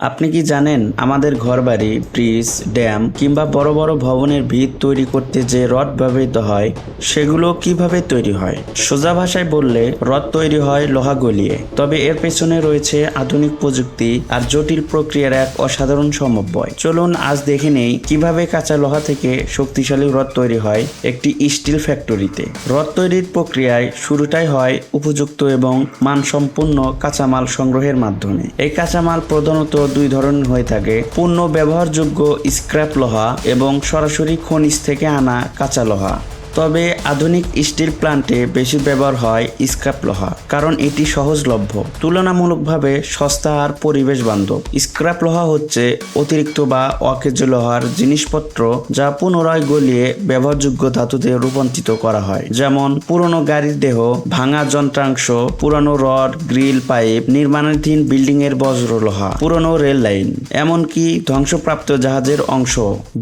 আপনি কি জানেন আমাদের ঘরবাড়ি, ব্রিজ, ড্যাম কিংবা বড় বড় ভবনের ভিত তৈরি করতে যে রড ব্যবহৃত হয়, সেগুলো কীভাবে তৈরি হয়? সোজা ভাষায় বললে, রড তৈরি হয় লোহা গলিয়ে। তবে এর পেছনে রয়েছে আধুনিক প্রযুক্তি আর জটিল প্রক্রিয়ার এক অসাধারণ সমন্বয় চলুন আজ দেখে নেই কীভাবে কাঁচা লোহা থেকে শক্তিশালী রড তৈরি হয় একটি স্টিল ফ্যাক্টরিতে। রড তৈরির প্রক্রিয়ায় শুরুটাই হয় উপযুক্ত এবং মানসম্পন্ন কাঁচামাল সংগ্রহের মাধ্যমে। এই কাঁচামাল প্রধানত দুই ধরনের হয়ে থাকে। পূর্ণ ব্যবহারযোগ্য স্ক্র্যাপ লোহা এবং সরাসরি খনিজ থেকে আনা কাঁচা লোহা। তবে আধুনিক স্টিল প্লান্টে বেশি ব্যবহার হয় স্ক্র্যাপ লোহা, কারণ এটি সহজলভ্য। তুলনামূলকভাবে সস্তা আর পরিবেশ বান্ধব স্ক্র্যাপ লোহা হচ্ছে অতিরিক্ত বা অকেজ লোহার জিনিসপত্র যা পুনরায় গলিয়ে ব্যবহারযোগ্য ধাতুতে রূপান্তরিত করা হয়। যেমন পুরনো গাড়ির দেহ, ভাঙা যন্ত্রাংশ, পুরনো রড, গ্রিল, পাইপ, নির্মাণাধীন বিল্ডিং এর বজ্র লোহা, পুরনো রেল লাইন, এমনকি ধ্বংসপ্রাপ্ত জাহাজের অংশ।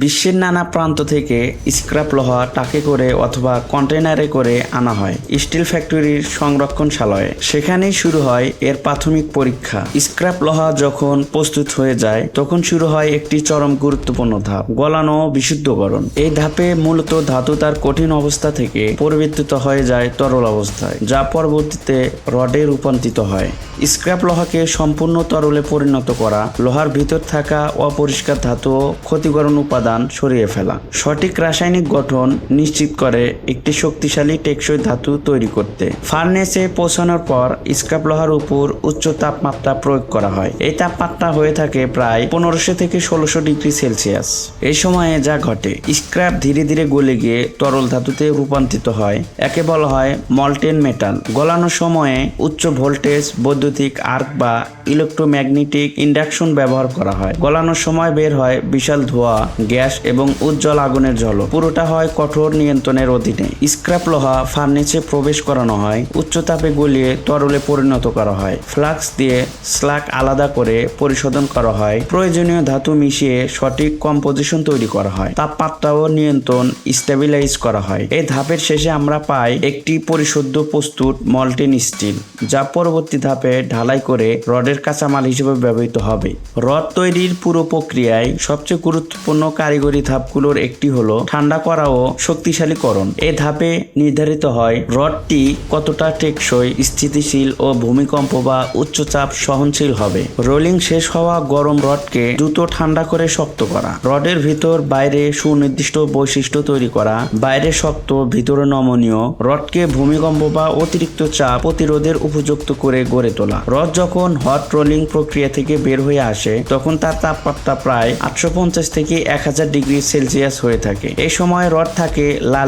বিশ্বের নানা প্রান্ত থেকে স্ক্র্যাপ লোহা টাকে করে অথবা কন্টেনারে করে আনা হয়। স্টিল ফ্যাক্টরির সংরক্ষণশালয়ে। সেখানেই শুরু হয় এর প্রাথমিক পরীক্ষা। স্ক্র্যাপ লোহা যখন প্রস্তুত হয়ে যায়, তখন শুরু হয় একটি চরম গুরুত্বপূর্ণ ধাপ, গলানো বিশুদ্ধকরণ। এই ধাপে মূলত ধাতু তার কঠিন অবস্থা থেকে পরিবর্তিত হয়ে যায় তরল অবস্থায়, যা পরবর্তীতে রডে রূপান্তরিত হয়। স্ক্র্যাপ লোহাকে সম্পূর্ণ তরলে পরিণত করা, লোহার ভিতর থাকা অপরিষ্কার ধাতু ক্ষতিকরণ উপাদান সরিয়ে ফেলা। সঠিক রাসায়নিক গঠন নিশ্চিত করে একটি শক্তিশালী টেকসই ধাতু তৈরি করতে। ফার্নেসে পৌঁছানোর পর স্ক্র্যাপ লোহার উপর উচ্চ তাপমাত্রা প্রয়োগ করা হয়। এই তাপমাত্রা হয়ে থাকে প্রায় পনেরোশো থেকে ষোলোশো ডিগ্রি সেলসিয়াস। এই সময়ে যা ঘটে, স্ক্র্যাপ ধীরে ধীরে গলে গিয়ে তরল ধাতুতে রূপান্তরিত হয়। একে বলা হয় মল্টেন মেটাল। গলানোর সময়ে উচ্চ ভোল্টেজ, বৈদ্যুতিক আর্ক বা ইলেকট্রোম্যাগনেটিক ইন্ডাকশন ব্যবহার করা হয়। গলানোর সময় বের হয় বিশাল ধোঁয়া, গ্যাস এবং উজ্জ্বল আগুনের ঝলক। পুরোটা হয় কঠোর নিয়ন্ত্রণের অধীনে স্ক্র্যাপ লোহা ফার্নেসে প্রবেশ করানো হয় উচ্চ তাপে গলিয়ে তরলে পরিণত করা হয়। ফ্লাক্স দিয়ে স্লাক আলাদা করে পরিশোধন করা হয়। প্রয়োজনীয় ধাতু মিশিয়ে সঠিক কম্পোজিশন তৈরি করা হয়। তাপমাত্রা ও নিয়ন্ত্রণ স্টেবিলাইজ করা হয়। এই ধাপের শেষে আমরা পাই একটি পরিশুদ্ধ প্রস্তুত মল্টেন স্টিল যা পরবর্তী ধাপে ঢালাই করে রডের কাঁচামাল হিসেবে ব্যবহৃত হবে। রড তৈরির পুরো প্রক্রিয়ায় সবচেয়ে গুরুত্বপূর্ণ কারিগরি ধাপগুলোর একটি হলো ঠান্ডা করা ও শক্তিশালীকরণ এই ধাপে নির্ধারিত হয় রডটি কতটা টেকসই, স্থিতিশীল ও ভূমিকম্প বা উচ্চচাপ সহনশীল হবে। রোলিং শেষ হওয়া গরম রডকে দ্রুত ঠান্ডা করে শক্ত করা। রডের ভিতর বাইরে সুনির্দিষ্ট বৈশিষ্ট্য তৈরি করা। বাইরে শক্ত, ভিতরে নমনীয় রডকে ভূমিকম্প বা অতিরিক্ত চাপ প্রতিরোধের উপযুক্ত করে গড়ে তোলা। রড যখন হট রোলিং প্রক্রিয়া থেকে বের হয়ে আসে, তখন তার তাপমাত্রা প্রায় আটশো পঞ্চাশ থেকে এক হাজার ডিগ্রি সেলসিয়াস হয়ে থাকে। এই সময় রড থাকে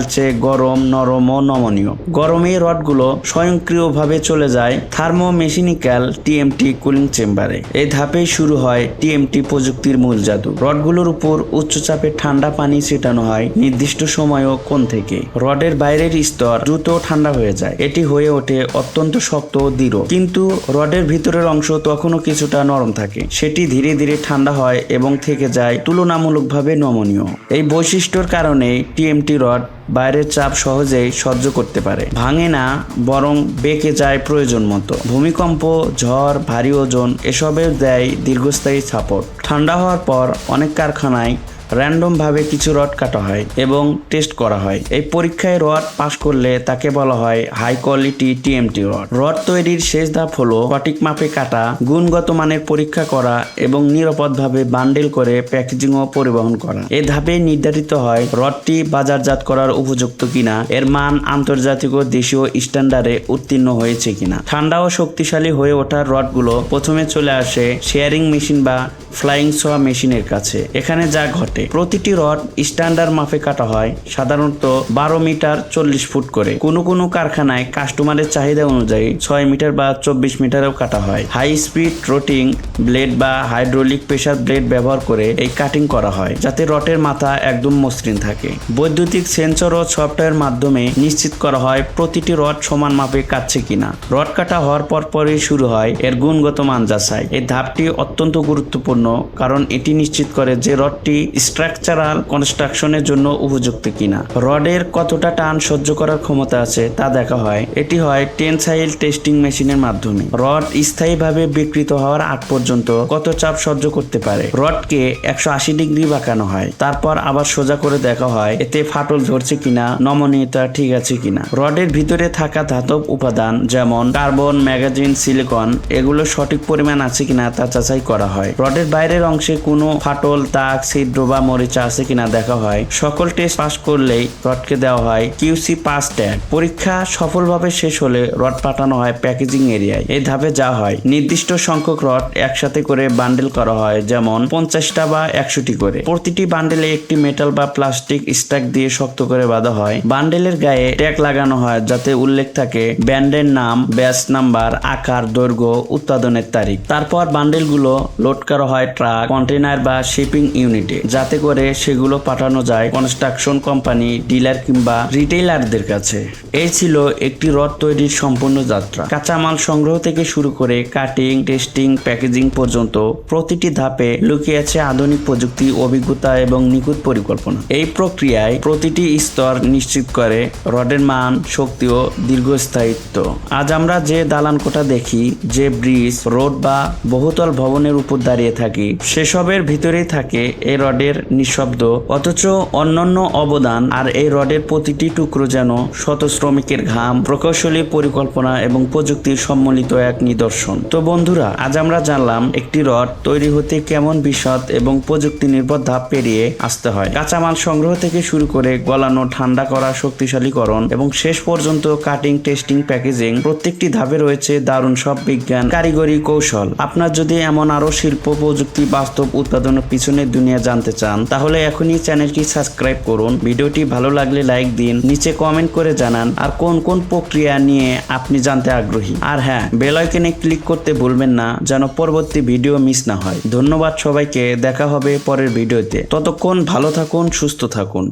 লালচে গরম, নরম ও নমনীয়। গরমে রডগুলো স্বয়ংক্রিয়ভাবে চলে যায় থার্মো মেশিনিক্যাল টিএমটি কুলিং চেম্বারে। এই ধাপেই শুরু হয় টিএমটি প্রযুক্তির মূল জাদু। রডগুলোর উপর উচ্চচাপে ঠান্ডা পানি ছিটানো হয় নির্দিষ্ট সময় কোণ থেকে। রডের বাইরের স্তর দ্রুত ঠান্ডা হয়ে যায়। এটি হয়ে ওঠে অত্যন্ত শক্ত ও দৃঢ়। কিন্তু রডের ভিতরের অংশ তখনও কিছুটা নরম থাকে। সেটি ধীরে ধীরে ঠান্ডা হয় এবং থেকে যায় তুলনামূলকভাবে নমনীয়। এই বৈশিষ্ট্যর কারণে টিএমটি রড বাইরের চাপ সহজেই সহ্য করতে পারে। ভাঙে না, বরং বেঁকে যায় প্রয়োজন মতো। ভূমিকম্প, ঝড়, ভারী ওজন এসবের দেয় দীর্ঘস্থায়ী সাপোর্ট। ঠান্ডা হওয়ার পর অনেক কারখানায় র্যান্ডম ভাবে কিছু রড কাটা হয় এবং টেস্ট করা হয়। এই পরীক্ষায় রড পাস করলে তাকে বলা হয় high quality TMT rod rod তৈরির শেষ ধাপ হলো সঠিক মাপে কাটা, গুণগত মানের পরীক্ষা করা এবং নিরাপদভাবে বান্ডেল করে প্যাকেজিং ও পরিবহন করা। এ ধাপে নির্ধারিত হয় রডটি বাজারজাত করার উপযুক্ত কিনা, এর মান আন্তর্জাতিক ও দেশীয় স্ট্যান্ডার্ডে উত্তীর্ণ হয়েছে কিনা। ঠান্ডা ও শক্তিশালী হয়ে ওঠার রডগুলো প্রথমে চলে আসে শেয়ারিং মেশিন বা ফ্লাইং সোয়া মেশিনের কাছে। এখানে যা ঘটে, প্রতিটি রড স্ট্যান্ডার্ড মাপে কাটা হয়, সাধারণত বারো মিটার চল্লিশ ফুট করে। কোনো কোনো কারখানায় কাস্টমারের চাহিদা অনুযায়ী ছয় মিটার বা চব্বিশ মিটারেও কাটা হয়। হাই স্পিড রোটিং ব্লেড বা হাইড্রোলিক প্রেসার ব্লেড ব্যবহার করে এই কাটিং করা হয়, যাতে রটের মাথা একদম মসৃণ থাকে। বৈদ্যুতিক সেন্সর ও সফটওয়্যার মাধ্যমে নিশ্চিত করা হয় প্রতিটি রড সমান মাপে কাটছে কিনা। রড কাটা হওয়ার পর পরই শুরু হয়, এর গুণগত মান যাচাই। এই ধাপটি অত্যন্ত গুরুত্বপূর্ণ। গুরুত্বপূর্ণ কারণ এটি নিশ্চিত করে যে রডটি স্ট্রাকচারাল কনস্ট্রাকশনের জন্য উপযুক্ত কিনা। রডের কতটা টান সহ্য করার ক্ষমতা আছে তা দেখা হয়। এটি হয় টেনসাইল টেস্টিং মেশিনের মাধ্যমে। রড স্থায়ীভাবে বিকৃত হওয়ার আগ পর্যন্ত কত চাপ সহ্য করতে পারে? রডকে একশো আশি ডিগ্রি বাঁকানো হয়। তারপর আবার সোজা করে দেখা হয়, এতে ফাটল ধরছে কিনা, নমনীয়তা ঠিক আছে কিনা। রডের ভিতরে থাকা ধাতব উপাদান যেমন কার্বন, ম্যাগাজিন, সিলিকন, এগুলো সঠিক পরিমাণ আছে কিনা তা যাচাই করা হয়। রডের বাইরের অংশে কোনো ফাটল তাক ছিদ্র বা মরিচা আছে কিনা দেখা হয়। সকল টেস্ট পাস করলেই রডকে দেওয়া হয় কিউসি পাস ট্যাগ পরীক্ষা সফলভাবে শেষ হলে রড পাঠানো হয় প্যাকেজিং এরিয়ায়। এই ধাপে যা হয়, নির্দিষ্ট সংখ্যক রড একসাথে করে বান্ডেল করা হয়, যেমন পঞ্চাশটা বা একশোটি করে। প্রতিটি বান্ডেলে একটি মেটাল বা প্লাস্টিক স্ট্যাক দিয়ে শক্ত করে বাঁধা হয়। বান্ডেলের গায়ে ট্যাগ লাগানো হয়, যাতে উল্লেখ থাকে ব্যান্ডের নাম ব্যাচ নাম্বার আকার, দৈর্ঘ্য, উৎপাদনের তারিখ। তারপর বান্ডেলগুলো লোড করা হয় ট্রাক কন্টেনার বা শিপিং ইউনিটে। যাতে করে সেগুলো পাঠানো যায় কনস্ট্রাকশন কোম্পানি, ডিলার কিংবা রিটেইলারদের কাছে। এই ছিল একটি রড তৈরির সম্পূর্ণ যাত্রা। কাঁচামাল সংগ্রহ থেকে শুরু করে কাটিং, টেস্টিং, প্যাকেজিং পর্যন্ত প্রতিটি ধাপে লুকিয়ে আছে আধুনিক প্রযুক্তি, অভিজ্ঞতা এবং নিখুঁত পরিকল্পনা। এই প্রক্রিয়ায় প্রতিটি স্তর নিশ্চিত করে রডের মান, শক্তি ও দীর্ঘস্থায়িত্ব। আজ আমরা যে দালান কোঠা দেখি, যে ব্রিজ, রোড বা বহুতল ভবনের উপর দাঁড়িয়ে থাকি সেসবের ভিতরেই থাকে এই রডের নিঃশব্দ, অথচ অন্যান্য অবদান আর এই রডের প্রতিটি টুকরো যেন শত শ্রমিকের ঘাম, প্রকৌশলী পরিকল্পনা এবং প্রযুক্তির সম্মিলিত এক নিদর্শন। তো বন্ধুরা, আজ আমরা জানলাম একটি রড তৈরি হতে কেমন বিশদ এবং প্রযুক্তি নির্ভর ধাপ পেরিয়ে আসতে হয়। কাঁচামাল সংগ্রহ থেকে শুরু করে গলানো, ঠান্ডা করা, শক্তিশালীকরণ এবং শেষ পর্যন্ত কাটিং টেস্টিং প্যাকেজিং প্রত্যেকটি ধাপে রয়েছে দারুণ সব বিজ্ঞান, কারিগরি কৌশল। আপনার যদি এমন আরও শিল্প প্রযুক্তি, বাস্তব উৎপাদনের পিছনে দুনিয়া জানতে চান, তাহলে এখনই চ্যানেলটি সাবস্ক্রাইব করুন। ভিডিওটি ভালো লাগলে লাইক দিন, নিচে কমেন্ট করে জানান আর কোন কোন প্রক্রিয়া নিয়ে আপনি জানতে আগ্রহী। আর হ্যাঁ বেল আইকনে ক্লিক করতে ভুলবেন না, যেন পরবর্তী ভিডিও মিস না হয়। ধন্যবাদ সবাইকে, দেখা হবে পরের ভিডিওতে। ততক্ষণ ভালো থাকুন, সুস্থ থাকুন।